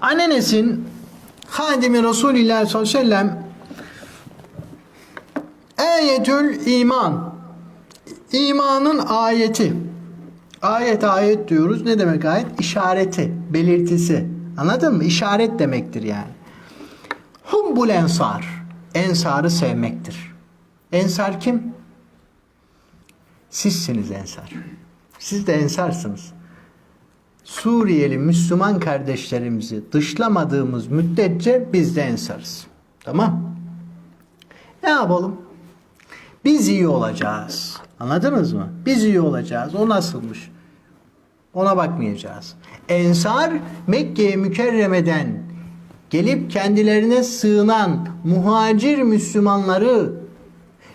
Anenes'in Hadimi Resulillah sallallahu aleyhi ve sellem Ayetül iman. İmanın ayeti. Ayet ayet diyoruz. Ne demek ayet? İşareti, belirtisi. Anladın mı? İşaret demektir yani. Hubbul ensar. Ensarı sevmektir. Ensar kim? Sizsiniz ensar. Siz de ensarsınız. Suriyeli Müslüman kardeşlerimizi dışlamadığımız müddetçe biz de ensarız. Tamam? Ne yapalım? Biz iyi olacağız. Anladınız mı? Biz iyi olacağız. O nasılmış? Ona bakmayacağız. Ensar Mekke mükerremeden gelip kendilerine sığınan muhacir Müslümanları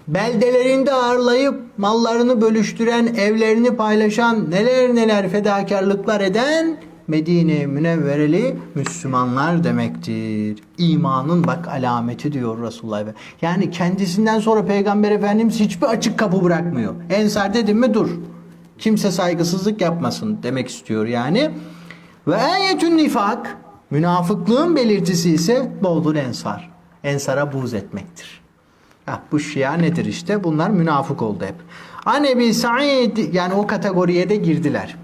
beldelerinde ağırlayıp mallarını bölüştüren, evlerini paylaşan, neler neler fedakarlıklar eden Medine Münevvereli Müslümanlar demektir. İmanın bak alameti diyor Resulullah. Yani kendisinden sonra Peygamber Efendimiz hiçbir açık kapı bırakmıyor. Ensar dedim mi dur. Kimse saygısızlık yapmasın demek istiyor yani. Ve ayetün nifak münafıklığın belirtisi ise boldur ensar. Ensara buğz etmektir. Ha, bu şia nedir işte? Bunlar münafık oldu hep. An Ebi Sa'id yani o kategoriye de girdiler.